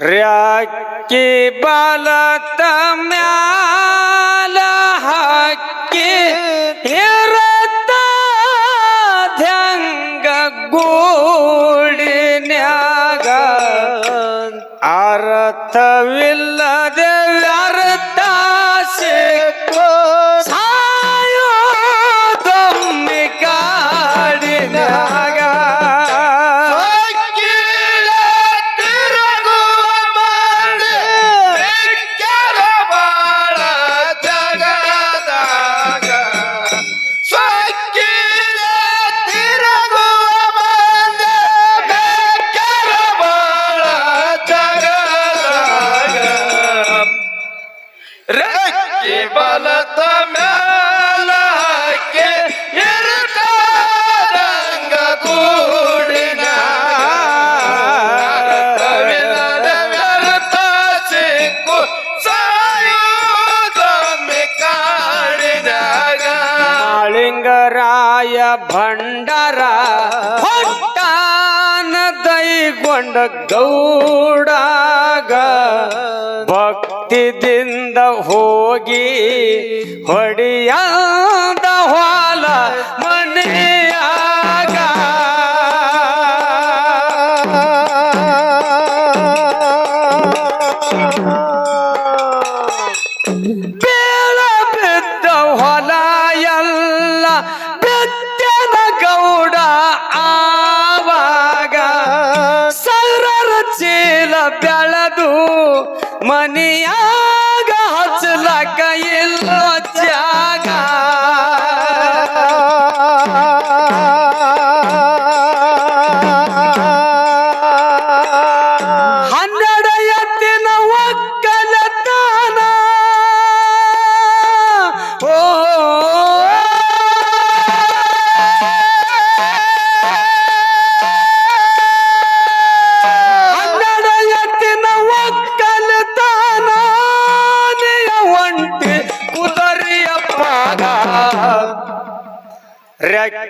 राखी बालता में ಭಂಡಾರ ಹೊಟ್ಟಾನ ದೈಗೊಂಡ ಗೌಡಾಗ. ಭಕ್ತಿದಿಂದ ಹೋಗಿ ಹೊಡಿಯಾ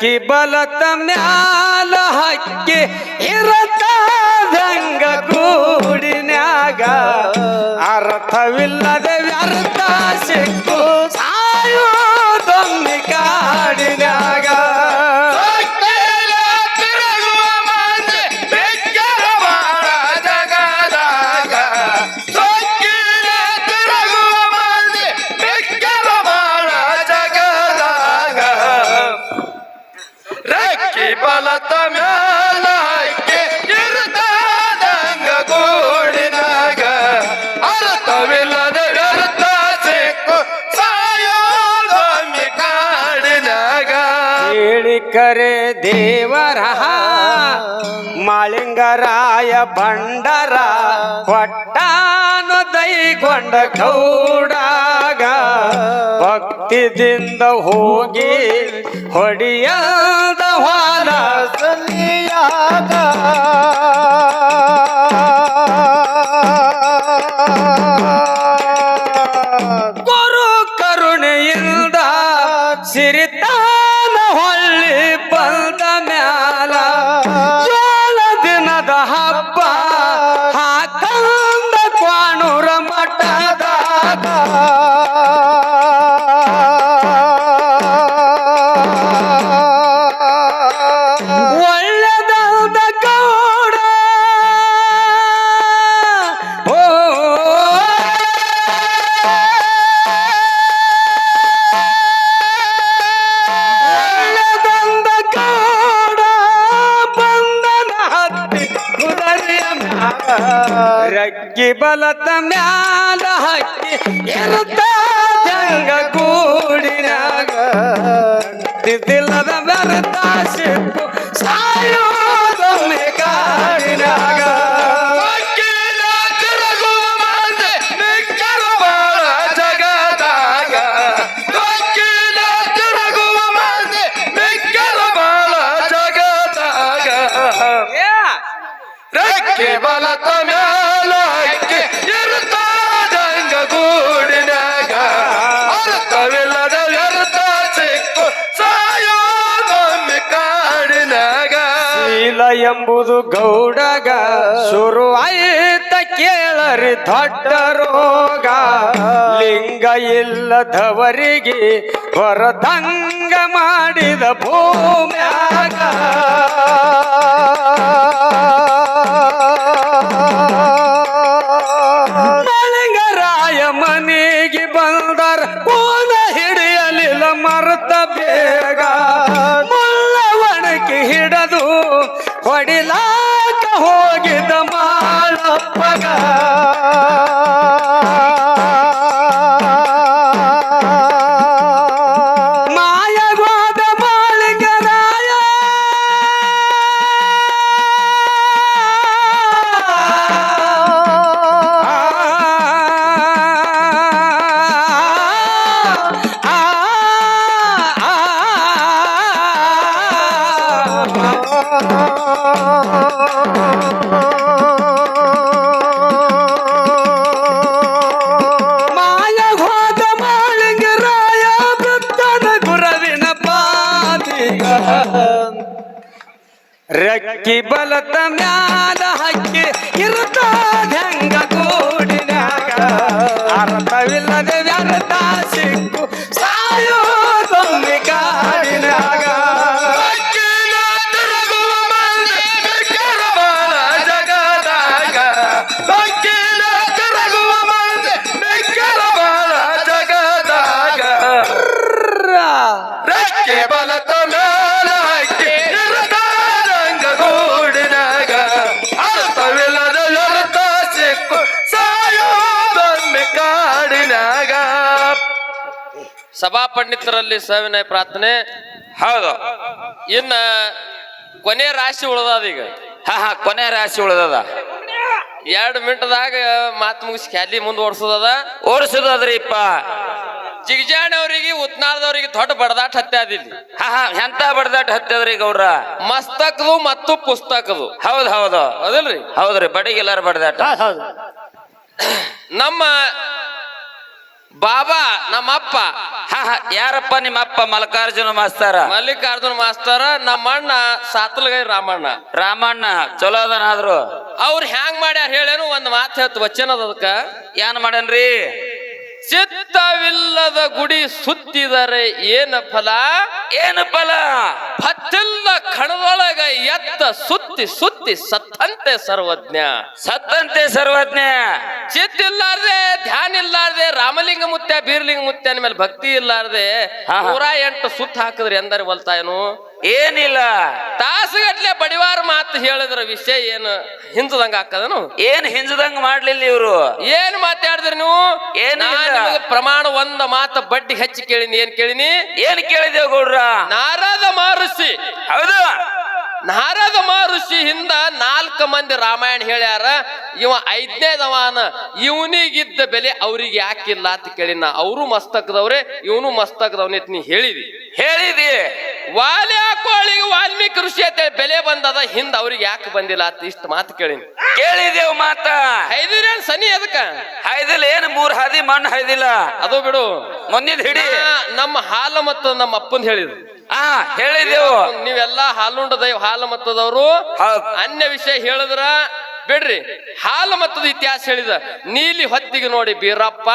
ಕಿ ಬಲ ತಮ್ಯಾಲ ಹಕ್ಕಿ ಇರತಾದಂಗ ಗೂಡಿನ್ಯಾಗ? ಅರ್ಥವಿಲ್ಲ ಕರೆ ದೇವರ ಮಾಳಿಂಗರಾಯ ಭಂಡರ ಕೊಟ್ಟಾನು ದೈಗೊಂಡ ಗೌಡಾಗ ಭಕ್ತಿದಿಂದ ಹೋಗಿ ಹೊಡಿಯದ ಹೊಲ ಗುರು ಕರುಣೆಯಿಂದ ಸಿರಿತಾ ಹಕ್ಕಿ ಬಲತ ಮ್ಯಾಲ ಹಕ್ಕಿ ಇರುತ್ತ ಜಂಗ ಗೂಡಿನಾಗ. ದಿಲ್ಲದ ಬೆರತ ಸಿಪ್ಪು ಸಾಯೋದ ಕಾಡಿನಾಗ. ಎಂಬುದು ಗೌಡಗ. ಶುರು ಆಯ್ತ ಕೇಳರಿ ದೊಡ್ಡ ರೋಗ. ಲಿಂಗ ಇಲ್ಲದವರಿಗೆ ಹೊರದಂಗ ಮಾಡಿದ ಭೂಮ್ಯಾಗ. ರಕ್ಕಿ ಬಲತ ಮ್ಯಾಲ ಹಕ್ಕಿ ಇರುತ್ತಾದ. ಸಭಾ ಪಂಡಿತರಲ್ಲಿ ಸವಿನಯ ಪ್ರಾರ್ಥನೆ. ಹೌದು. ಇನ್ನ ಕೊನೆ ರಾಶಿ ಉಳ್ದದ ಈಗ. ಹಾ ಹಾ ಕೊನೆ ರಾಶಿ ಉಳಿದದ. ಎರಡು ಮಿನಿಟ್ದಾಗ ಮಾತು ಮುಗಿಸಿ ಮುಂದುವರ್ಸೋದದ ಓಡಿಸೋದ್ರಿಪ್ಪ ಜಿಗಜಾಣ ಅವರಿಗೆ ಉತ್ನಾಳದವರಿಗೆ ದೊಡ್ಡ ಬಡದಾಟ ಹತ್ಯಾದಿಲ್ಲಿ ಹಾ ಹಾ ಎಂತ ಬಡದಾಟ ಹತ್ತದ್ರಿ ಗೌರ ಮಸ್ತಕದು ಮತ್ತು ಪುಸ್ತಕದು. ಹೌದ್ ಹೌದು. ಹೌದಲ್ರಿ? ಹೌದ್ರಿ ಬಡಿಗೆಲ್ಲಾರ ಹೌದು. ನಮ್ಮ ಬಾಬಾ ನಮ್ಮಪ್ಪ. ಹಾ ಹಾ ಯಾರಪ್ಪ ನಿಮ್ಮ ಅಪ್ಪ ಮಲ್ಲಿಕಾರ್ಜುನ ಮಾಸ್ತಾರ. ಮಲ್ಲಿಕಾರ್ಜುನ ಮಾಸ್ತಾರ ನಮ್ಮಣ್ಣ ಸಾತಲಗೈ ರಾಮಣ್ಣ. ರಾಮಣ್ಣ ಚಲೋ ಅದನಾದ್ರು. ಅವ್ರು ಹ್ಯಾಂಗ್ ಮಾಡ್ಯಾರ ಹೇಳೇನು? ಒಂದ್ ಮಾತು ಹೇಳ್ತು ವಚನ ಅದಕ್ಕ. ಏನ್ ಮಾಡನ್ರಿ ಚಿತ್ತವಿಲ್ಲದ ಗುಡಿ ಸುತ್ತಿದರೆ ಏನ ಫಲ? ಏನು ಫಲ? ಹತ್ತಿಲ್ಲ ಕಣದೊಳಗ ಎತ್ತ ಸುತ್ತಿ ಸುತ್ತಿ ಸತ್ತಂತೆ ಸರ್ವಜ್ಞ. ಸತ್ತಂತೆ ಸರ್ವಜ್ಞ. ಚಿತ್ತಿಲ್ಲಾರ್ದೆ ಧ್ಯಾನ ಇಲ್ಲಾರ್ದೆ ರಾಮಲಿಂಗ ಮುತ್ಯ ಬೀರ್ಲಿಂಗ ಮುತ್ಯನ ಮೇಲೆ ಭಕ್ತಿ ಇಲ್ಲಾರ್ದೆ. ನೂರ ಎಂಟು ಸುತ್ತ ಹಾಕಿದ್ರಿ ಎಂದರೆ ಬಲ್ತಾಯನು ಏನಿಲ್ಲ. ತಾಸುಗಟ್ಲೆ ಬಡಿವಾರ ಮಾತು ಹೇಳಿದ್ರ ವಿಷಯ ಏನು? ಹಿಂಸದಂಗ ಹಾಕದನು ಏನ್ ಹಿಂಜದಂಗ ಮಾಡ್ಲಿಲ್ಲ ಇವ್ರು? ಏನ್ ಮಾತಾಡಿದ್ರಿ ನೀವು. ನಿಮಗೆ ಪ್ರಮಾಣ ಒಂದ ಮಾತು ಬಡ್ಡಿ ಹೆಚ್ಚಿ ಕೇಳಿನಿ ಏನ್ ಕೇಳಿನಿ? ಏನ್ ಕೇಳಿದೇವ್ ಗೌಡ್ರ? ನಾರದ ಮಾರುಸಿ. ಹೌದು. ನಾರದ ಮಹರ್ಷಿ ಹಿಂದ ನಾಲ್ಕು ಮಂದಿ ರಾಮಾಯಣ ಹೇಳ್ಯಾರ ಇವ ಐದನೇದವಾನ ಇವನಿಗಿದ್ದ ಬೆಲೆ ಅವ್ರಿಗೆ ಯಾಕಿಲ್ಲ ಅಂತ ನಾ ಅವರು ಮಸ್ತಕದವ್ರೆ ಇವನು ಮಸ್ತಕದವನೇ ನೀ ಹೇಳಿದಿ. ಹೇಳಿದಿ. ವಾಲ್ಯ ಕೋಳಿಗೆ ವಾಲ್ಮೀಕಿ ಋಷಿ ಅಂತ ಬೆಲೆ ಬಂದದ ಹಿಂದ ಅವ್ರಿಗೆ ಯಾಕೆ ಬಂದಿಲ್ಲ ಅಂತ ಇಷ್ಟ ಮಾತು ಕೇಳಿನಿ. ಕೇಳಿದೇವ್ ಮಾತ? ಹೈದಿರೇನ್ ಸನಿ ಅದಕ್ಕ ಹೈದಿಲ್ಲ ಏನ್ ಮೂರ್ ಹಾದಿ ಮಣ್ಣು ಹೈದಿಲ್ಲ? ಅದು ಬಿಡು. ಮುಂದಿನ ಹಿಡಿ. ನಮ್ಮ ಹಾಲ ಮತ್ತು ನಮ್ಮ ಅಪ್ಪನ್ ಹೇಳಿದ್ರು. ಆ ಹೇಳಿದೆವು ನೀವೆಲ್ಲಾ ಹಾಲುಂಡ ದೈವ ಹಾಲು ಮತ್ತದವರು. ಅನ್ಯ ವಿಷಯ ಹೇಳಿದ್ರ ಬಿಡ್ರಿ. ಹಾಲು ಮತ್ತದ ಇತಿಹಾಸ ಹೇಳಿದ. ನೀಲಿ ಹೊತ್ತಿಗೆ ನೋಡಿ ಬೀರಪ್ಪ.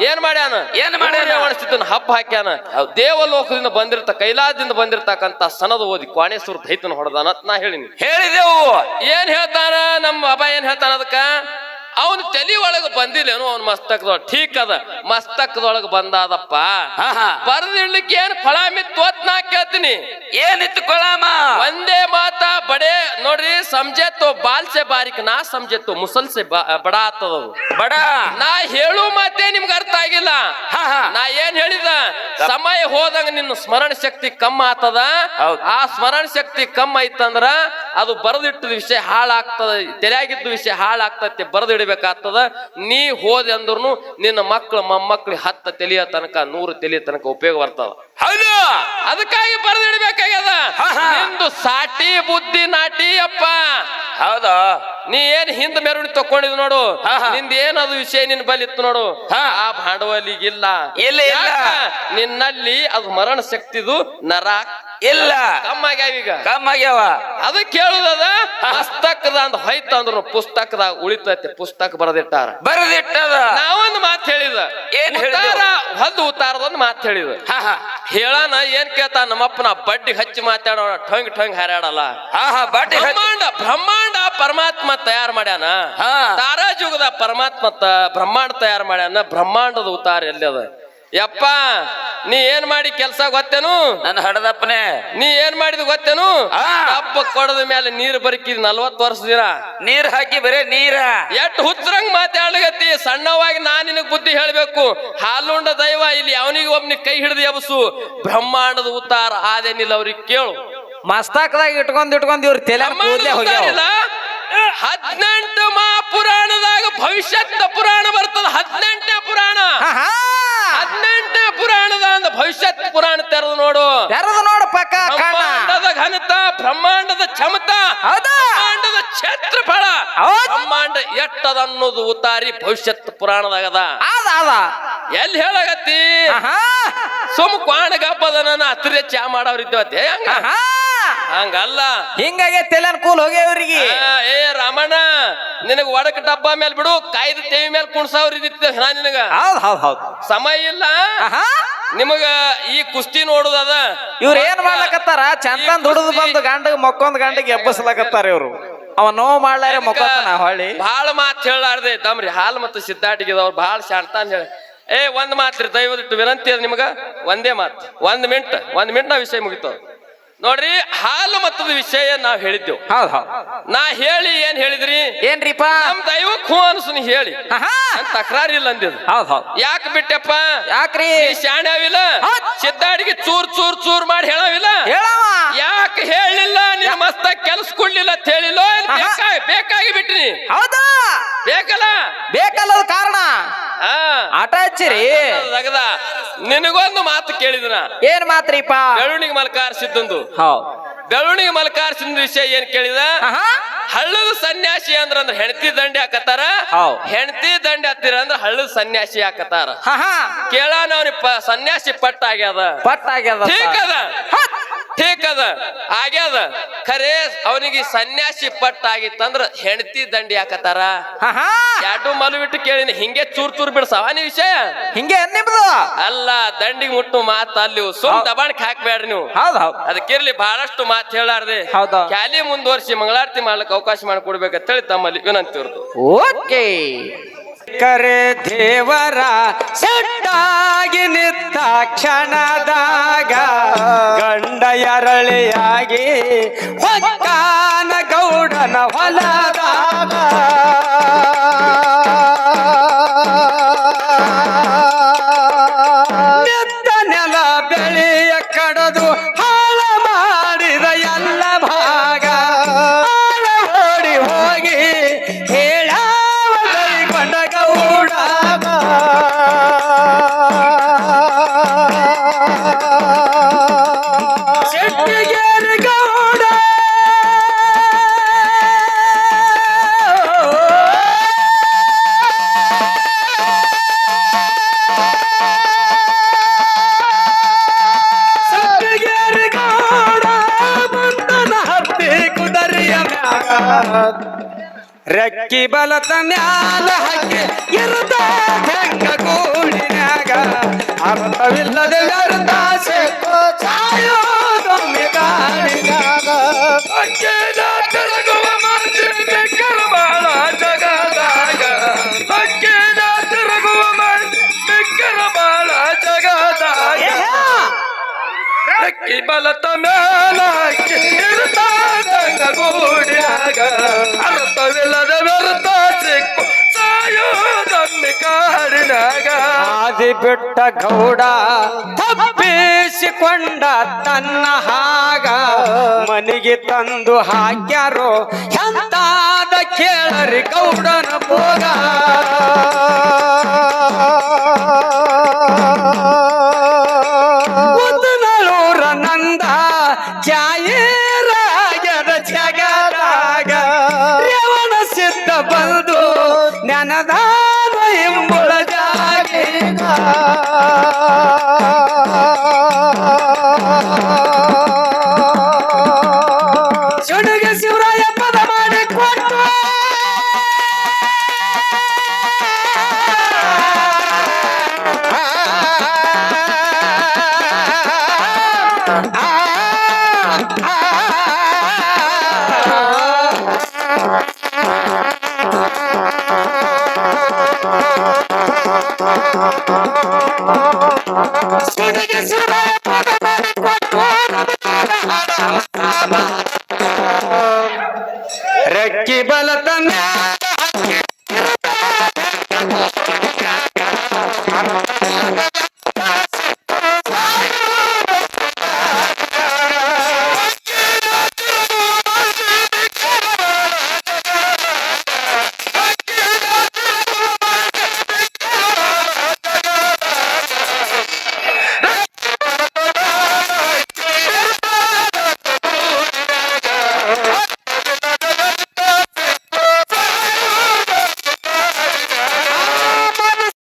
ಏನ್ ಮಾಡ್ಯಾನ? ಏನ್ ಮಾಡ್ಯಾನ? ಹಬ್ಬ ಹಾಕ್ಯಾನ. ದೇವಲೋಕದಿಂದ ಬಂದಿರ್ತ ಕೈಲಾಸದಿಂದ ಬಂದಿರ್ತಕ್ಕಂತ ಸನದ ಓದಿ ಕ್ವಾಣೇಶ್ವರ ದೈತನ ಹೊಡೆದಾನ ಅಂತ ನಾ ಹೇಳಿನಿ. ಹೇಳಿದೆವು ಏನ್ ಹೇಳ್ತಾನ? ನಮ್ಮ ಅಬ್ಬ ಏನ್ ಹೇಳ್ತಾನ ಅದಕ್ಕ? ಅವನ ತಲಿ ಒಳಗೆ ಬಂದಿಲ್ಲೇನು ಅವನ ಮಸ್ತಕದೊಳಗ. ಠೀಕ್ ಅದ. ಮಸ್ತಕದೊಳಗ ಬಂದಾದಪ್ಪ. ಹಾ ಹಾ. ಬರ್ದಿಡ್ಲಿಕ್ಕೆ ಏನ್ ಫಳ ಮಿತ್ ನಾ ಕೇಳ್ತೀನಿ ಏನಿತ್ತು ಕೊಳಾಮ ಒಂದೇ ಮಾತ ಬಡೇ ನೋಡ್ರಿ ಸಂಜೆ ತೋ ಬಾಲ್ ಸೆ ಬಾರಿಕ್ ನಾ ಸಮಜೆ ತೋ ಮುಸಲ್ ಸೆ ಬಾ- ಬಡ ಆತದ ಬಡ. ನಾ ಹೇಳು ಮಾತೇ ನಿಮ್ಗೆ ಅರ್ಥ ಆಗಿಲ್ಲ. ಹಾ ಹಾ. ನಾ ಏನ್ ಹೇಳಿದ? ಸಮಯ ಹೋದಂಗ ನಿನ್ನ ಸ್ಮರಣ ಶಕ್ತಿ ಕಮ್ಮ ಆತದ. ಹೌದ್. ಆ ಸ್ಮರಣ ಶಕ್ತಿ ಕಮ್ಮ ಐತಂದ್ರ ಅದು ಬರೆದಿಟ್ಟದ ವಿಷಯ ಹಾಳಾಗ್ತದ ತೆರೆಯಾಗಿದ್ದ ವಿಷಯ ಹಾಳಾಗ್ತತೆ ಬರೆದಿಡಬೇಕಾಗ್ತದ. ನೀ ಹೋದೆ ಅಂದ್ರೂ ನಿನ್ನ ಮಕ್ಕಳು ಮೊಮ್ಮಕ್ಳು ಹತ್ತ ತೆಲಿಯ ತನಕ ನೂರು ತೆಲಿಯ ತನಕ ಉಪಯೋಗ ಬರ್ತದ. ಹೌದು. ಅದಕ್ಕಾಗಿ ಬರೆದಿಡ್ಬೇಕಾಗ್ಯದ. ನಿಂದು ಸಾಟಿ ಬುದ್ಧಿ ನಾಟಿ ಅಪ್ಪ. ಹೌದ. ನೀ ಏನ್ ಹಿಂದ ಮೆರವಣಿ ತಕೊಂಡಿದ್ ನೋಡು. ನಿಂದ ಏನದು ವಿಷಯ ನಿನ್ ಬಲಿ ಇತ್ತು ನೋಡು. ಆ ಭಾಂಡವಲಿಗಿಲ್ಲ ಇಲ್ಲ, ಇಲ್ಲ. ನಿನ್ನಲ್ಲಿ ಅದು ಮರಣ ಶಕ್ತಿದು ನರ ಇಲ್ಲ. ಕಮ್ಮಾಗ್ಯಾವ ಈಗ ಕಮ್ಮಾಗ್ಯಾವ? ಅದು ಕೇಳುದದ ಪುಸ್ತಕದ ಅಂದ್ ಹೊಯ್ತ ಅಂದ್ರು ಪುಸ್ತಕದಾಗ ಉಳಿತೈತೆ ಪುಸ್ತಕ ಬರೆದಿಟ್ಟಾರ. ಬರದಿಟ್ಟದ. ನಾವೊಂದು ಮಾತು ಹೇಳಿದ. ಏನ್ ಹೇಳ್ತಾರ ಹೊದ್ದು ಉತ್ತಾರದೊಂದು ಮಾತು ಹೇಳಿದ. ಹೇಳಾನ ಏನ್ ಕೇಳ್ತ ನಮ್ಮಪ್ಪನ ಬಡ್ಡಿ ಹಚ್ಚಿ ಮಾತಾಡೋಣ ಠಂಗ್ ಠಂಗ್ ಹಾರಾಡಲ್ಲ ಹಾ ಹಾ ಬಾಟಿ ಬ್ರಹ್ಮಾಂಡ ಬ್ರಹ್ಮಾಂಡ ಪರಮಾತ್ಮ ತಯಾರು ಮಾಡ್ಯಾನ. ಹಾ. ತಾರಾಜುಗದ ಪರಮಾತ್ಮ ಬ್ರಹ್ಮಾಂಡ ತಯಾರು ಮಾಡ್ಯಾನ ಬ್ರಹ್ಮಾಂಡದ ಉತ್ತಾರ ಎಲ್ಲಿ ಅದ? ಯಪ್ಪ ನೀ ಏನ್ ಮಾಡಿ ಕೆಲ್ಸ ಗೊತ್ತೇನು? ನನ್ನ ಹಡದಪ್ಪನೇ. ನೀ ಏನ್ ಮಾಡಿದ ಗೊತ್ತೇನು? ಅಪ್ಪ ಹಬ್ಬ ಕೊಡದ ಮೇಲೆ ನೀರು ಬರಕಿದ್ ನಲ್ವತ್ ವರ್ಷ ದಿನ. ನೀರ್ ಹಾಕಿ ಬರೇ ನೀರ. ಎಟ್ ಹುಚ್ಚರಂಗ್ ಮಾತಾಡ್ಲಿಗತ್ತಿ ಸಣ್ಣವಾಗಿ ನಾ ನಿನಗ್ ಬುದ್ಧಿ ಹೇಳ್ಬೇಕು. ಹಾಲುಂಡ ದೈವ ಇಲ್ಲಿ ಅವನಿಗೆ ಒಬ್ನಿಗೆ ಕೈ ಹಿಡಿದು ಎಬಸು. ಬ್ರಹ್ಮಾಂಡದ ಉತ್ತಾರ ಆದೇನಿಲ್ಲ ಅವ್ರಿಗೆ ಕೇಳು. ಮಸ್ತಾಕದಾಗ ಇಟ್ಕೊಂಡ್ ಇಟ್ಕೊಂಡ್ ಇವ್ರ ತಲೆ ಕೂದಲೇ ಮಾ ಹದಿನೆಂಟು ಮಹಾಪುರಾಣದಾಗ ಭವಿಷ್ಯತ್ ಪುರಾಣ ಬರ್ತದ. ಹದಿನೆಂಟನೇ ಪುರಾಣ. ಆಹಾ. ಪುರಾಣದ ಅಂದ ಭವಿಷ್ಯತ್ ಪುರಾಣ ತೆರೆದು ನೋಡು. ತೆರೆದು ನೋಡು ಪಕ್ಕ ಕಣ್ಣ. ಬ್ರಹ್ಮಾಂಡದ ಘನತ ಬ್ರಹ್ಮಾಂಡದ ಚಮತ ಹೌದಾ. ಬ್ರಹ್ಮಾಂಡದ ಕ್ಷೇತ್ರಫಲ. ಬ್ರಹ್ಮಾಂಡ ಎಟ್ಟದ ಅನ್ನೋದು ಉತ್ತಾರಿ ಭವಿಷ್ಯತ್ ಪುರಾಣದಾಗದ. ಅದ ಅದ ಎಲ್ಲಿ ಹೇಳಗತ್ತಿ. ಸುಮ್ ಕ್ವಾಣ ಗಪ್ಪದ ನನ್ನ ಹತ್ತಿರ ಚಾ ಆಹಾ. ಹಂಗಲ್ಲ. ಹಿಂಗಾಗೆ ತೆಲನ್ ಕೂಲ್ ಹೋಗ್ಯವ್ರಿಗೆ ಏ ರಾಮಣ್ಣ ನಿನಗ ಒಡಕ ಡಬ್ಬ ಮೇಲೆ ಬಿಡು ಕಾಯ್ದ ತೇವಿ ಮೇಲೆ ನಾ ನಿನಗ. ಹೌದ್ ಹೌದ್ ಹೌದ್. ಸಮಯ ಇಲ್ಲ. ನಿಮಗ ಈ ಕುಸ್ತಿ ನೋಡುದದ ಇವ್ರ ಏನ್ ಮಾಡ್ಲಕತ್ತಾರ? ಚಂತನ್ ದುಡಿದು ಬಂದು ಗಂಡಗ್ ಮಕ್ಕೊಂದ್ ಗಂಡಗ್ ಎಬ್ಬಸ್ಲಕತ್ತಾರ ಇವ್ರು. ಅವ ನೋವು ಮಾಡ್ಲಾರ ಮಕ್ಕೋತಾನ ಹೊಳ್ಳಿ. ಬಹಳ ಮಾತು ಹೇಳಾರ್ದೆ ದಮ್ರಿ ಹಾಲ್ ಮತ್ತು ಸಿದ್ದಾಟಿಗಿದವ್ರು ಬಹಳ ಶಾಂತಾನ್ ಹೇಳಿ. ಏ ಒಂದ್ ಮಾತ್ರಿ ದಯವಿಟ್ಟು ವಿನಂತಿ ಅದ ನಿಮಗ. ಒಂದೇ ಮಾತು ಒಂದ್ ಮಿಂಟ್ ಒಂದ್ ಮಿಂಟ್ ನಾ ವಿಷಯ ಮುಗಿತದ ನೋಡ್ರಿ ಹಾಲು ಮತ್ತದ ವಿಷಯ ನಾವ್ ಹೇಳಿದ್ದೆವು. ಹೌದ್ ಹೌದ್. ನಾ ಹೇಳಿ ಏನ್ ಹೇಳಿದ್ರಿ? ಏನ್ರಿಪ್ಪ ನಮ್ ದೈವಕ್ ಹೂ ಅನ್ಸು ಹೇಳಿ. ಆಹಾ. ನನ್ ತಕರಾರಿಲ್ಲ ಅಂದಿದ್ ಹೌದ್ ಹೌದ್. ಯಾಕೆ ಬಿಟ್ಟೆಪ್ಪ? ಯಾಕ್ರಿ? ನೀ ಶಾಣೆ ಅವಿಲ್ಲ ಹೌದ್. ಸಿದ್ದಾಡಿಗೆ ಚೂರ್ ಚೂರ್ ಚೂರ್ ಮಾಡಿ ಹೇಳವಿಲ್ಲ? ಹೇಳವ. ಯಾಕೆ ಹೇಳಿಲ್ಲ? ನಿನ್ ಮಸ್ತ ಕೆಲ್ಸ ಕೊಡ್ಲಿಲ್ಲ ಅಂತ ಹೇಳಿಲ್ಲ? ಆಹಾ. ಬೇಕಾಗಿ ಬೇಕಾಗಿ ಬಿಟ್ರಿ. ಹೌದಾ. ಬೇಕಲ್ಲ? ಬೇಕಲ್ಲದ ಕಾರಣ? ಆಟ ಹಚ್ಚಿರಿ. ರಗದ ನಿನಗೊಂದು ಮಾತು ಕೇಳಿದನ. ಏನ್ ಮಾತ್ರಿಪ್ಪ? ಬೆಳವಣಿಗೆ ಮಲ್ಕಾರ್ ಸಿದ್ದಂದು ಹೌದ್ ಬೆಳವಣಿಗೆ ಮಲ್ಕಾರ್ಸಿನ ವಿಷಯ ಏನ್ ಕೇಳಿದ. ಹಳ್ಳದ ಸನ್ಯಾಸಿ ಅಂದ್ರ ಅಂದ್ರೆ ಹೆಂಡತಿ ದಂಡಿ ಹಾಕತ್ತಾರ. ಹೆಂಡತಿ ದಂಡಿ ಹತ್ತಿರ ಅಂದ್ರೆ ಹಳ್ಳದ ಸನ್ಯಾಸಿ ಹಾಕತ್ತಾರ. ಕೇಳ ಪ ಸನ್ಯಾಸಿ ಪಟ್ಟ ಆಗ್ಯದ ಪಟ್ಟ ಆಗ್ಯದ ಠೀಕ್ ಅದ ಆಗ್ಯದ. ಅದ ಆಗ್ಯಾದ ಖರೆ ಅವನಿಗೆ ಸನ್ಯಾಸಿ ಪಟ್ಟ ಆಗಿತ್ತಂದ್ರ ಹೆಂಡತಿ ದಂಡಿ ಹಾಕತಾರ. ಎರಡು ಮಲು ಬಿಟ್ಟು ಕೇಳಿನಿ ಹಿಂಗೆ ಚೂರ್ ಚೂರ್ ಬಿಡ್ಸವ ನೀ ವಿಷಯ? ಹಿಂಗೆ ನಿಮ್ದು? ಅಲ್ಲ ದಂಡಿಗೆ ಮುಟ್ಟು ಮಾತ ಅಲ್ಲಿ ಸುಮ್. ದಬಾಣಿಕ್ ಹಾಕ್ಬೇಡ್ರಿ ನೀವು. ಅದಕ್ಕಿರ್ಲಿ ಬಹಳಷ್ಟು ಮಾತು ಹೇಳಾರ್ದೆ. ಹೌದಾ? ಕ್ಯಾಲಿ ಮುಂದುವರ್ಸಿ ಮಂಗಳಾರತಿ ಮಾಡ್ಲಿಕ್ಕೆ ಅವಕಾಶ ಮಾಡಿಕೊಡ್ಬೇಕಂತ ಹೇಳಿ ತಮ್ಮಲ್ಲಿ ವಿನಂತಿ ಇರ್ತು ಓಕೆ. ಕರೆ ದೇವರ ಸೆಟ್ಟಾಗಿ ನಿತ್ತ ಕ್ಷಣದಾಗ ಗಂಡ ಎರಳಿಯಾಗಿ ಹೊಕ್ಕಾನ ಗೌಡನ ಹೊಲದಾಗ ಬಲತ ಮ್ಯಾಲ ಹಕ್ಕಿ ಇರುತ್ತ ಹೆಂಗ ಗೂಡಿನ್ಯಾಗ ಅರ್ಥವಿಲ್ಲದೆ ಬಿಟ್ಟ ಗೌಡ ತಪ್ಪಿಸಿಕೊಂಡ ತನ್ನ ಹಾಗ. ಮನೆಗೆ ತಂದು ಹಾಕ್ಯಾರೋ ಎಂತಾದ ಕೇಳರಿ ಗೌಡನ ಭೋಗ.